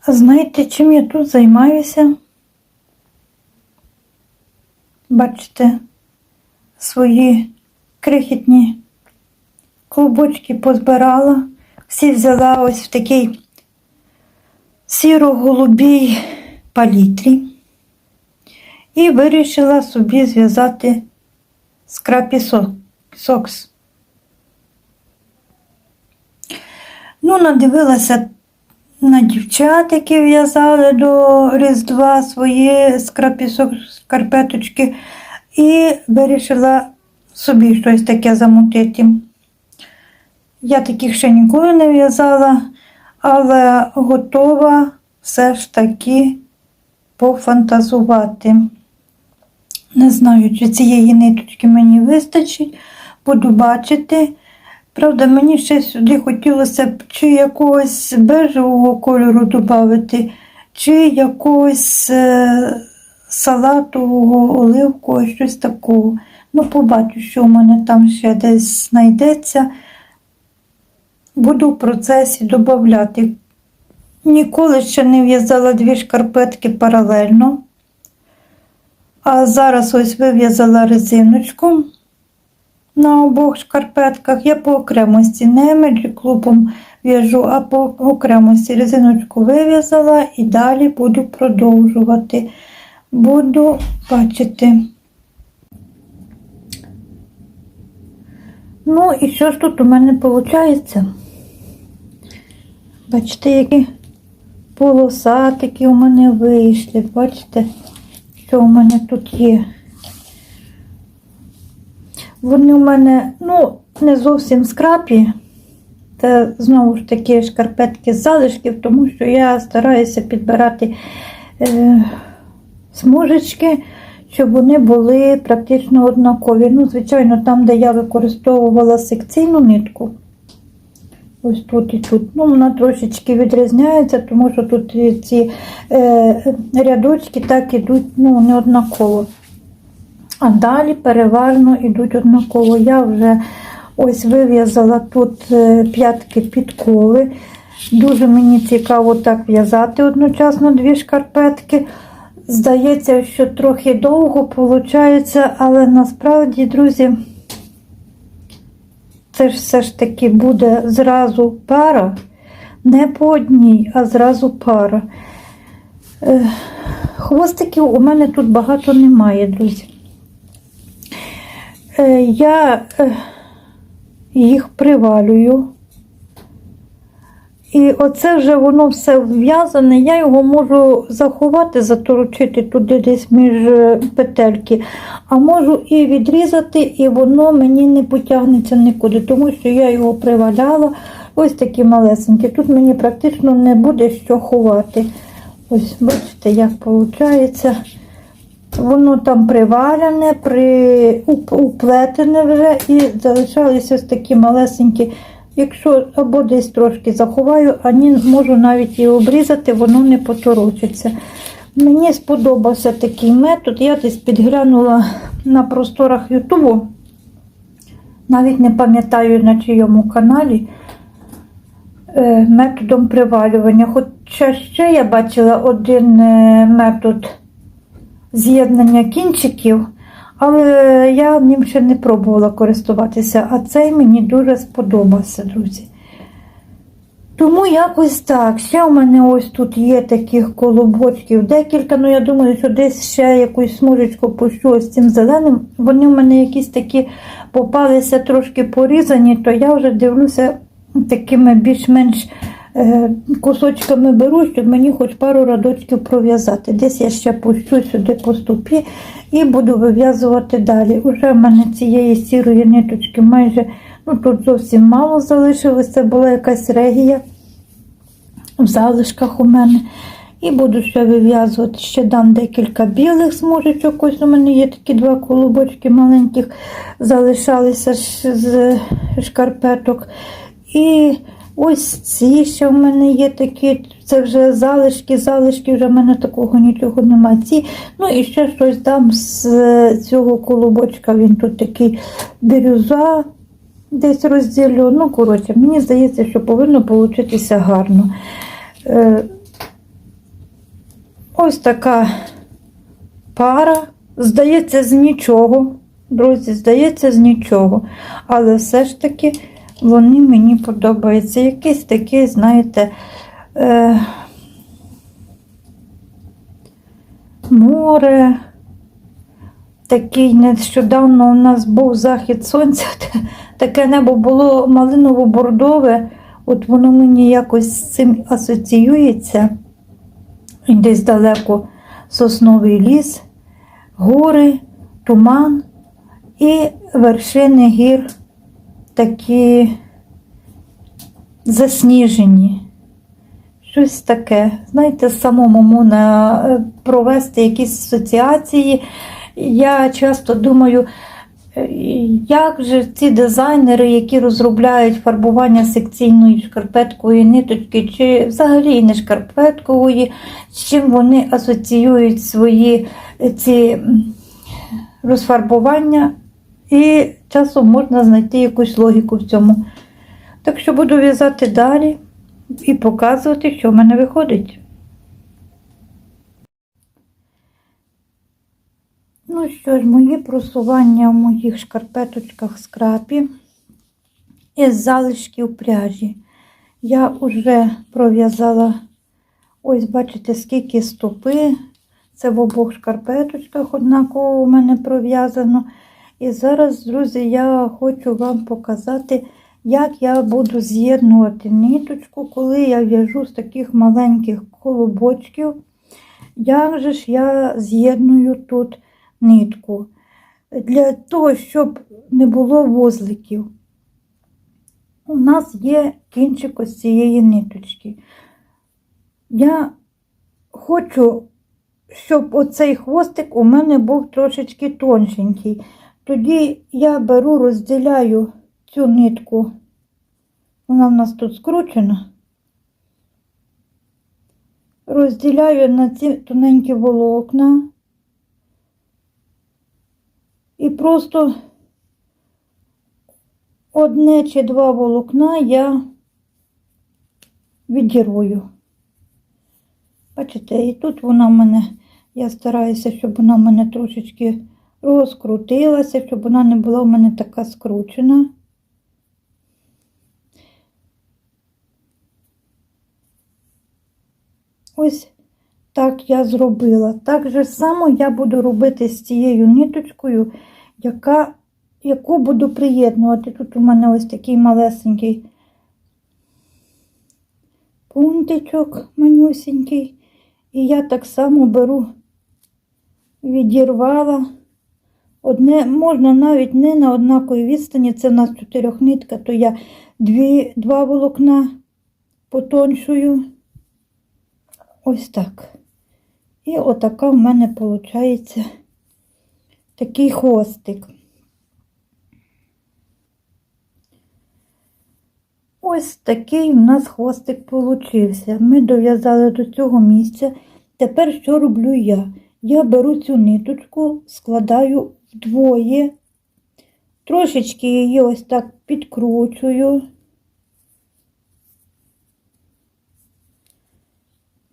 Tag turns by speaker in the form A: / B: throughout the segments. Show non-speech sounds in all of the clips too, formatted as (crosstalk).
A: А знаєте, чим я тут займаюся? Бачите, свої крихітні клубочки позбирала, всі взяла ось в такий сіро-голубій палітрі і вирішила собі зв'язати скрапі сокс. Ну, надивилася на дівчат, які в'язали до Різдва свої скрапісок, скарпеточки, і вирішила собі щось таке замутити. Я таких ще ніколи не в'язала, але готова все ж таки пофантазувати. Не знаю, чи цієї ниточки мені вистачить, буду бачити. Правда, мені ще сюди хотілося б чи якогось бежевого кольору додати, чи якогось е, салатового оливкового, щось такого. Ну, побачу, що в мене там ще десь знайдеться. Буду в процесі додати. Ніколи ще не в'язала дві шкарпетки паралельно. А зараз ось вив'язала резиночку на обох шкарпетках. Я по окремості не меджі клубом в'яжу, а по окремості резиночку вив'язала і далі буду продовжувати. Буду бачити. Ну і що ж тут у мене виходить? Бачите, які полосатики у мене вийшли. Бачите, що у мене тут є. Вони у мене, ну, не зовсім скрапі. Це знову ж таки шкарпетки з залишків, тому що я стараюся підбирати е, смужечки, щоб вони були практично однакові. Ну, звичайно, там, де я використовувала секційну нитку, ось тут і тут. Ну, вона трошечки відрізняється, тому що тут ці е, рядочки так ідуть ну, не однаково. А далі переважно йдуть однаково. Я вже ось вив'язала тут е, п'ятки підкови. Дуже мені цікаво так в'язати одночасно дві шкарпетки. Здається, що трохи довго виходить, але насправді, друзі, це ж все ж таки буде зразу пара. Не по одній, а зразу пара. Е, Хвостиків у мене тут багато немає, друзі. Е, Я е, їх привалюю. І оце вже воно все в'язане, я його можу заховати, заторочити туди десь між е, петельки, а можу і відрізати, і воно мені не потягнеться нікуди, тому що я його приваляла. Ось такі малесенькі. Тут мені практично не буде що ховати. Ось, бачите, як виходить. Воно там приваляне, при... уплетене вже і залишалися ось такі малесенькі. Якщо або десь трошки заховаю, а ні, можу навіть і обрізати, воно не поторочиться. Мені сподобався такий метод. Я десь підглянула на просторах Ютубу. Навіть не пам'ятаю на чийому каналі е, методом привалювання. Хоча ще я бачила один е, метод з'єднання кінчиків, але я ним ще не пробувала користуватися, а цей мені дуже сподобався, друзі. Тому якось так. Ще у мене ось тут є таких колобочків декілька, ну я думаю, що десь ще якусь смужечку пущу ось цим зеленим. Вони в мене якісь такі попалися трошки порізані, то я вже дивлюся такими більш-менш кусочками беру, щоб мені хоч пару радочків пров'язати. Десь я ще пущу сюди по ступі і буду вив'язувати далі. Уже в мене цієї сірої ниточки майже ну тут зовсім мало залишилося, була якась регія в залишках у мене. І буду ще вив'язувати, ще дам декілька білих смужечок. Ось у мене є такі два колобочки маленьких, залишалися з шкарпеток. І ось ці ще в мене є такі, це вже залишки, залишки, вже в мене такого нічого немає. Ці, ну і ще щось дам з цього колобочка, він тут такий бірюза, десь розділю. Ну, коротше, мені здається, що повинно получитися гарно. Е, Ось така пара. Здається, з нічого. Друзі, здається, з нічого. Але все ж таки вони мені подобаються. Якийсь такий, знаєте, е, море. Такий нещодавно у нас був захід сонця, (laughs) таке небо було малиново-бордове, от воно мені якось з цим асоціюється. І десь далеко сосновий ліс, гори, туман і вершини гір такі засніжені. Щось таке. Знаєте, самому можна е, провести якісь асоціації. Я часто думаю, е, як же ці дизайнери, які розробляють фарбування секційної шкарпеткової ниточки, чи взагалі не шкарпеткової, з чим вони асоціюють свої е, ці розфарбування, і часом можна знайти якусь логіку в цьому. Так що буду в'язати далі і показувати, що в мене виходить. Ну що ж, мої просування в моїх шкарпеточках скрапі із залишків пряжі. Я вже пров'язала, ось бачите, скільки стопи. Це в обох шкарпеточках однаково у мене пров'язано. І зараз, друзі, я хочу вам показати, як я буду з'єднувати ниточку, коли я в'яжу з таких маленьких колобочків. Як же ж я з'єдную тут нитку? Для того, щоб не було вузликів, у нас є кінчик ось цієї ниточки. Я хочу, щоб оцей хвостик у мене був трошечки тоншенький. Тоді я беру, розділяю цю нитку, вона в нас тут скручена. Розділяю на ці тоненькі волокна і просто одне чи два волокна я відірвую. Бачите, і тут вона в мене, я стараюся, щоб вона в мене трошечки розкрутилася, щоб вона не була в мене така скручена. Ось так я зробила. Так же само я буду робити з цією ниточкою, яка, яку буду приєднувати. Тут у мене ось такий малесенький пунктичок манюсенький. І я так само беру, відірвала. Одне, можна навіть не на однаковій відстані, це в нас чотирьохнитка, то я дві, два волокна потоншую. Ось так. І отака в мене виходить такий хвостик. Ось такий у нас хвостик получився. Ми дов'язали до цього місця. Тепер що роблю я? Я беру цю ниточку, складаю вдвоє, трошечки її ось так підкручую.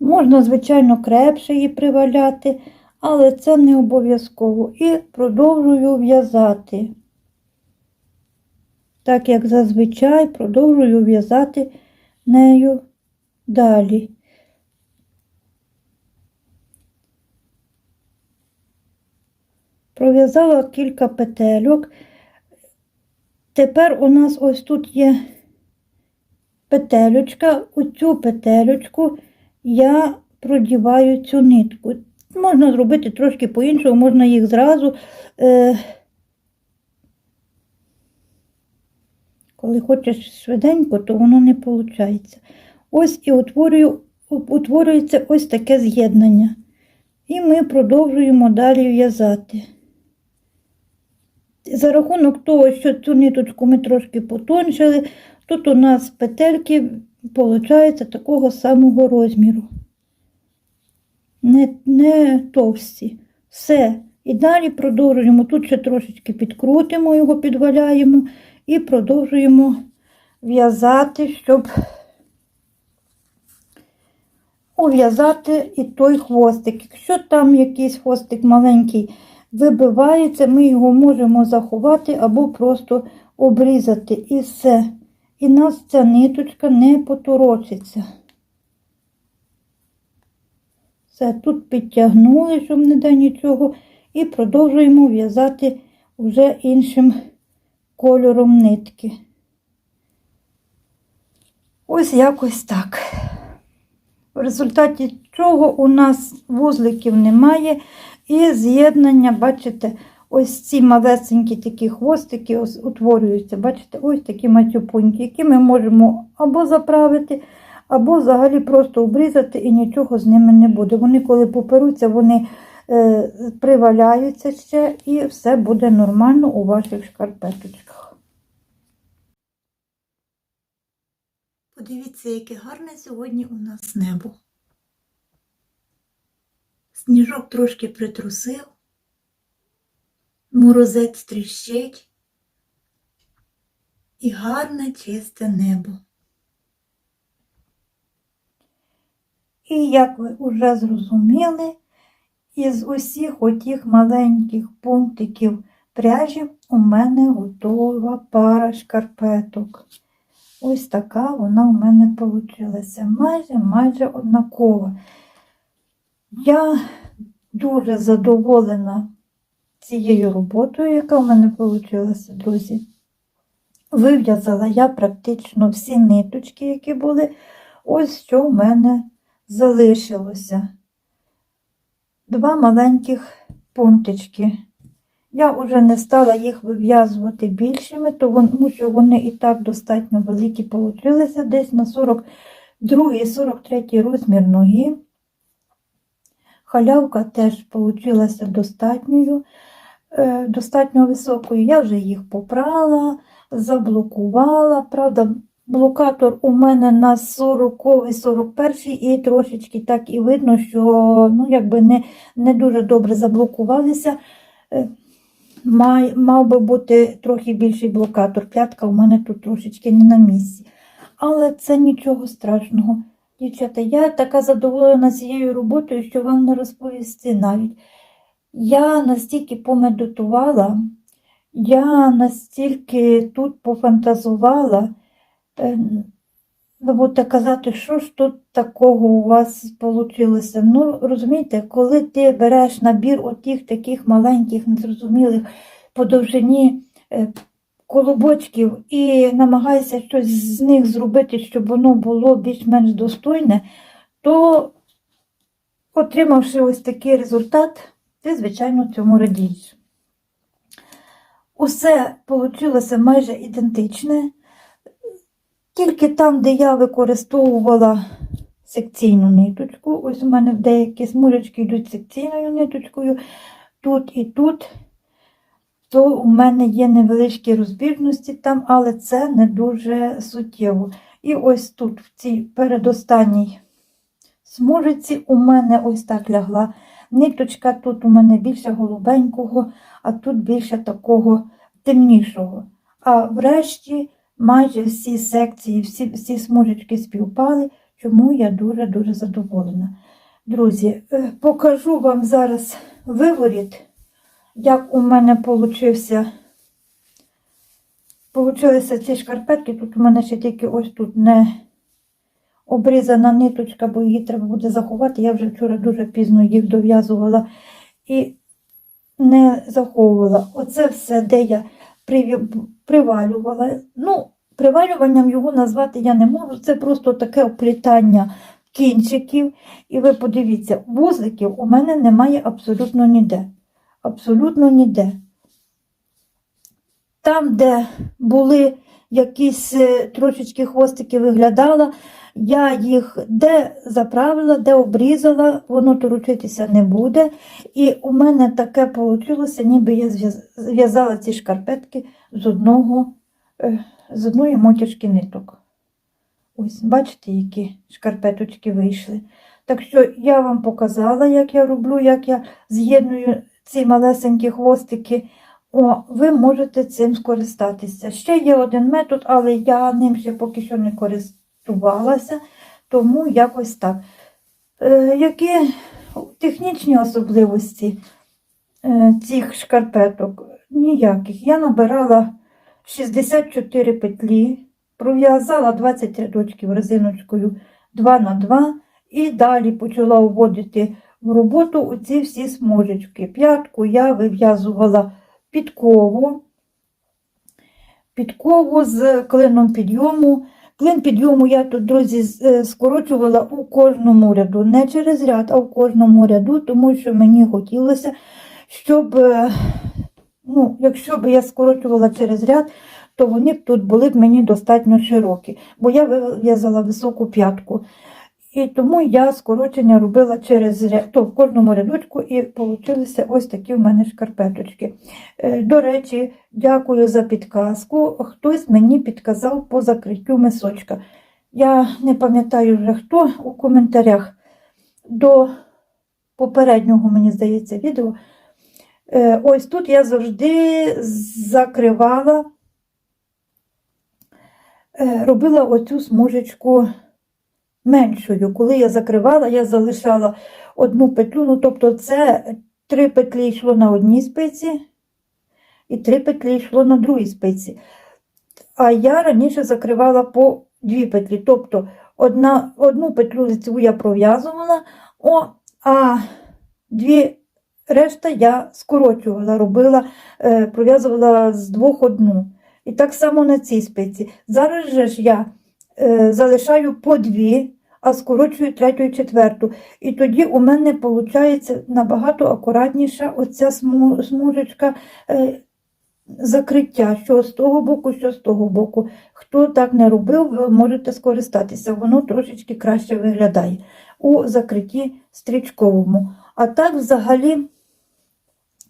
A: Можна, звичайно, крепше її приваляти, але це не обов'язково. І продовжую в'язати. Так як зазвичай продовжую в'язати нею далі. Пров'язала кілька петельок. Тепер у нас ось тут є петелючка. У цю петелючку я продіваю цю нитку. Можна зробити трошки по-іншому, можна їх зразу. Е, коли хочеш швиденько, то воно не виходить. Ось і утворюю, утворюється ось таке з'єднання. І ми продовжуємо далі в'язати. За рахунок того, що цю ниточку ми трошки потончили, тут у нас петельки виходить такого самого розміру. Не, не товсті. Все. І далі продовжуємо. Тут ще трошечки підкрутимо його, підваляємо і продовжуємо в'язати, щоб ув'язати і той хвостик. Якщо там якийсь хвостик маленький вибивається, ми його можемо заховати або просто обрізати. І все. І нас ця ниточка не поторочиться. Все, тут підтягнули, щоб не де нічого, і продовжуємо в'язати вже іншим кольором нитки. Ось якось так. В результаті чого у нас вузликів немає, і з'єднання, бачите, ось ці малесенькі такі хвостики ось утворюються. Бачите, ось такі матюпуньки, які ми можемо або заправити, або взагалі просто обрізати і нічого з ними не буде. Вони, коли поперуться, вони е, приваляються ще і все буде нормально у ваших шкарпеточках. Подивіться, яке гарне сьогодні у нас небо. Сніжок трошки притрусив, морозець тріщить і гарне чисте небо. І як ви вже зрозуміли, із усіх отих маленьких пунктиків пряжі у мене готова пара шкарпеток. Ось така вона у мене вийшла. Майже майже однакова. Я дуже задоволена цією роботою, яка в мене вийшла, друзі. Вив'язала я практично всі ниточки, які були. Ось що в мене залишилося. Два маленьких пунктички. Я вже не стала їх вив'язувати більшими, тому що вони і так достатньо великі получилися, десь на 42-43 розмір ноги. Халявка теж получилася достатньою, е, достатньо високою. Я вже їх попрала, заблокувала. Правда, блокатор у мене на 40-41 і трошечки так і видно, що ну, якби не, не дуже добре заблокувалися. Е, мав би бути трохи більший блокатор. П'ятка у мене тут трошечки не на місці. Але це нічого страшного. Дівчата, я така задоволена цією роботою, що вам не розповісти навіть. Я настільки помедитувала, я настільки тут пофантазувала. Е, Ви будете казати, що ж тут такого у вас вийшло. Ну, розумієте, коли ти береш набір отих таких маленьких, незрозумілих по довжині е, колобочків і намагаєшся щось з них зробити, щоб воно було більш-менш достойне, то, отримавши ось такий результат, ти, звичайно, цьому радієш. Усе вийшло майже ідентичне. Тільки там, де я використовувала секційну ниточку, ось у мене деякі смужечки йдуть секційною ниточкою, тут і тут, то у мене є невеличкі розбіжності там, але це не дуже суттєво. І ось тут, в цій передостанній смужиці, у мене ось так лягла ниточка, тут у мене більше голубенького, а тут більше такого темнішого. А врешті майже всі секції, всі, всі смужечки співпали, чому я дуже-дуже задоволена. Друзі, е, покажу вам зараз виворіт, як у мене получився. Получилися ці шкарпетки. Тут у мене ще тільки ось тут не обрізана ниточка, бо її треба буде заховати. Я вже вчора дуже пізно їх дов'язувала і не заховувала. Оце все, де я привалювала. Ну, привалюванням його назвати я не можу. Це просто таке оплітання кінчиків. І ви подивіться, вузликів у мене немає абсолютно ніде. Абсолютно ніде. Там, де були якісь е, трошечки хвостики виглядала, я їх де заправила, де обрізала, воно торочитися не буде. І у мене таке вийшло, ніби я зв'язала ці шкарпетки з одного, е, з одної мотяжки ниток. Ось, бачите, які шкарпеточки вийшли. Так що я вам показала, як я роблю, як я з'єдную ці малесенькі хвостики. О, ви можете цим скористатися. Ще є один метод, але я ним ще поки що не користувалася, тому якось так. Е, які технічні особливості е, цих шкарпеток? Ніяких. Я набирала 64 петлі, пров'язала 20 рядочків резиночкою 2 на 2 і далі почала вводити в роботу оці всі смужечки. П'ятку я вив'язувала підкову, підкову з клином підйому. Клин підйому я тут, друзі, е, скорочувала у кожному ряду, не через ряд, а в кожному ряду, тому що мені хотілося, щоб, е, ну, якщо б я скорочувала через ряд, то вони б тут були б мені достатньо широкі, бо я вив'язала високу п'ятку. І тому я скорочення робила через ряд, то в кожному рядочку, і получилися ось такі в мене шкарпеточки. Е, До речі, дякую за підказку. Хтось мені підказав по закриттю мисочка. Я не пам'ятаю вже хто у коментарях до попереднього, мені здається, відео. Е, Ось тут я завжди закривала, е, робила оцю смужечку меншою. Коли я закривала, я залишала одну петлю, ну тобто це три петлі йшло на одній спиці і три петлі йшло на другій спиці. А я раніше закривала по дві петлі. Тобто одна, одну петлю лицеву я пров'язувала, а дві решта я скорочувала, робила, е, пров'язувала з двох одну. І так само на цій спиці. Зараз же ж я е, залишаю по дві, а скорочую третю четверту. І тоді у мене виходить набагато акуратніша оця смужечка. Е, закриття, що з того боку, що з того боку. Хто так не робив, ви можете скористатися. Воно трошечки краще виглядає у закритті стрічковому. А так, взагалі,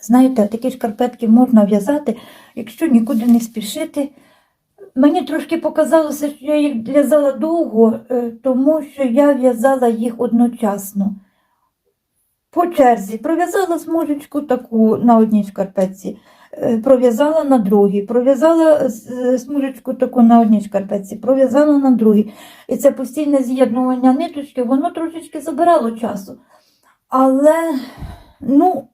A: знаєте, такі шкарпетки можна в'язати, якщо нікуди не спішити. Мені трошки показалося, що я їх в'язала довго, е, тому що я в'язала їх одночасно. По черзі пров'язала смужечку таку на одній шкарпетці, е, пров'язала на другій, пров'язала е, смужечку таку на одній шкарпетці, пров'язала на другій. І це постійне з'єднування ниточки, воно трошечки забирало часу. Але, ну,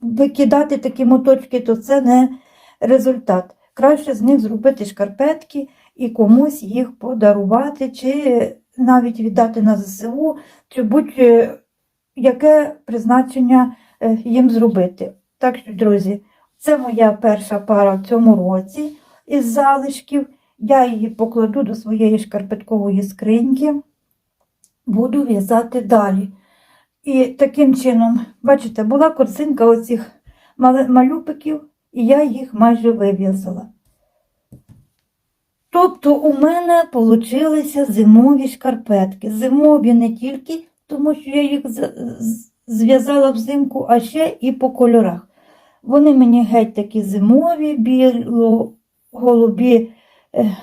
A: викидати такі моточки, то це не результат. Краще з них зробити шкарпетки і комусь їх подарувати, чи навіть віддати на ЗСУ, чи будь-яке призначення е, їм зробити. Так що, друзі, це моя перша пара в цьому році із залишків. Я її покладу до своєї шкарпеткової скриньки, буду в'язати далі. І таким чином, бачите, була корзинка оцих малюпиків, і я їх майже вив'язала. Тобто у мене получилися зимові шкарпетки. Зимові не тільки, тому що я їх зв'язала взимку, а ще і по кольорах. Вони мені геть такі зимові, біло-голубі, е,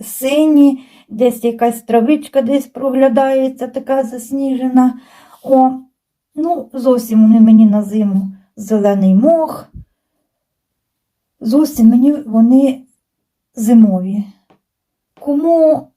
A: сині, десь якась травичка десь проглядається, така засніжена. О, ну, зовсім вони мені на зиму зелений мох. Зовсім мені вони зимові. Кому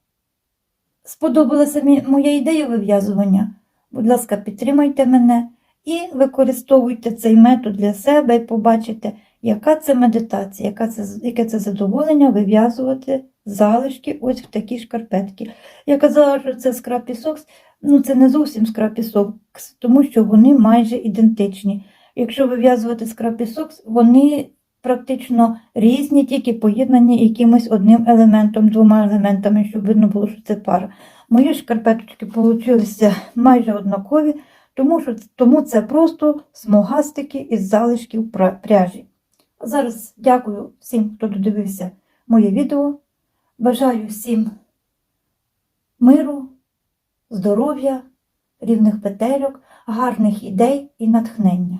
A: сподобалася моя ідея вив'язування, будь ласка, підтримайте мене і використовуйте цей метод для себе і побачите, яка це медитація, яка це, яке це задоволення вив'язувати залишки ось в такі шкарпетки. Я казала, що це скрапі сокс, ну це не зовсім скрапі сокс, тому що вони майже ідентичні. Якщо вив'язувати скрапі сокс, вони практично різні, тільки поєднані якимось одним елементом, двома елементами, щоб видно було, що це пара. Мої шкарпеточки получилися майже однакові, тому, що, тому це просто смугастики із залишків пряжі. Зараз дякую всім, хто додивився моє відео. Бажаю всім миру, здоров'я, рівних петельок, гарних ідей і натхнення.